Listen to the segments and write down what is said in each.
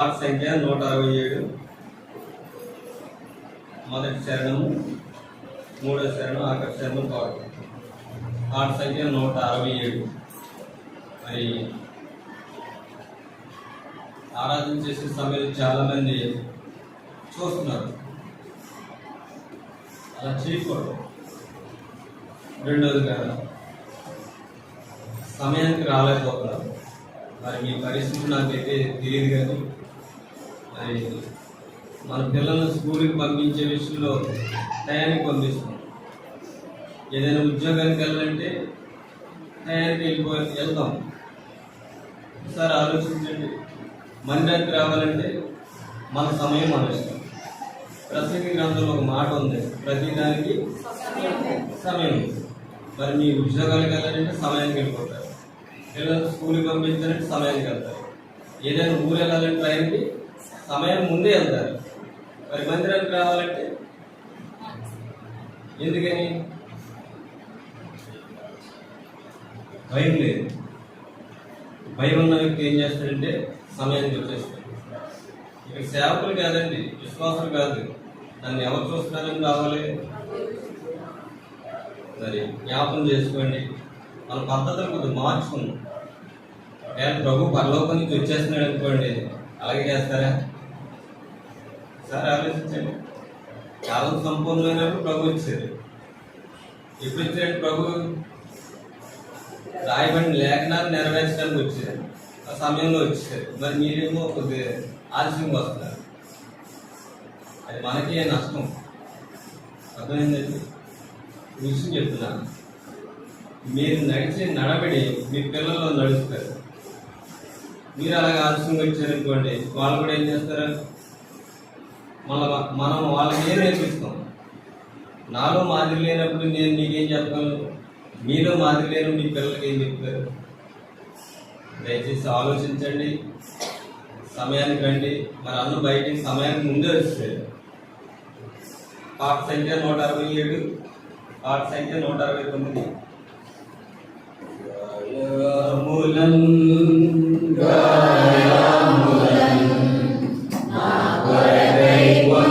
పాఠ సంఖ్య నూట అరవై ఏడు. మొదటి శరణము మూడో శరణం ఆఖరి శరణం పాడు పాఠ సంఖ్య నూట అరవై ఏడు. మరి ఆరాధన చేసే సమయంలో చాలామంది చూస్తున్నారు. అలా చేయకూడదు. రెండోదిగా సమయానికి రాలేకపోతున్నారు. మరి మీ పరిస్థితి నాకైతే తెలియదు కానీ మరి మన పిల్లలను స్కూల్కి పంపించే విషయంలో టయానికి పంపిస్తాం. ఏదైనా ఉద్యోగానికి వెళ్ళాలంటే టయానికి వెళ్ళిపో వెళ్తాం. ఒకసారి ఆలోచించండి. మందిరానికి రావాలంటే మన సమయం మన ఇష్టం ప్రసంగి గ్రంథంలో ఒక మాట ఉంది. ప్రతిదానికి సమయం ఉంది. మరి మీ ఉద్యోగాలకు వెళ్ళాలంటే సమయానికి వెళ్ళిపోతారు. పిల్లలు స్కూల్కి పంపించాలంటే సమయానికి వెళ్తారు. ఏదైనా ఊరు వెళ్ళాలంటే ట్రైన్కి సమయం ముందే వెళ్తారు మరి మందిరానికి రావాలంటే ఎందుకని? భయం లేదు. భయం ఉన్న వ్యక్తి ఏం చేస్తాడంటే సమయానికి వచ్చేస్తాడు. ఇక సేవకులు కాదండి విశ్వాసులు కాదు. నన్ను ఎవరు చూస్తున్నారని రావాలి మరి జ్ఞాపకం చేసుకోండి. మన పద్ధతులు కొద్దిగా మార్చుకున్నాం నేను ప్రభు పరలోకం నుంచి వచ్చేస్తున్నాడు అనుకోండి అలాగే చేస్తారా? సరే ఆలోచించండి. కాలం సంపూర్ణమైనప్పుడు ప్రభు వచ్చారు. ఎప్పుడు వచ్చాడు ప్రభు రాయబడిన లేఖనాన్ని నెరవేర్చడానికి వచ్చారు. ఆ సమయంలో వచ్చారు. మరి మీరేమో కొద్దిగా ఆలస్యంగా వస్తున్నారు. అది మనకే నష్టం. అర్థమైందండి విషయం చెప్తున్నాను. మీరు నడిచే నడబడి మీ పిల్లల్లో నడుస్తారు. మీరు అలాగ ఆలస్యంగా వచ్చారనుకోండి వాళ్ళు కూడా ఏం చేస్తారు? మన మనం వాళ్ళకి ఏం నేర్పిస్తాం నాలో మాదిరి లేనప్పుడు నేను మీకేం చెప్పగలను? మీలో మాదిరి లేని మీ పిల్లలకి ఏం చెప్తారు? దయచేసి ఆలోచించండి. సమయానికి రండి. మరి అన్న బయటికి సమయానికి ముందే వచ్చారు పాట సంఖ్య నూట అరవై ఏడు పాట సంఖ్య నూట అరవై తొమ్మిది.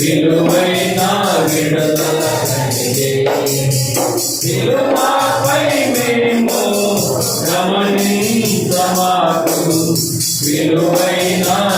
విలువైన విడుదల కలిగే విలువపై మేము గమనించమాకు విలువైన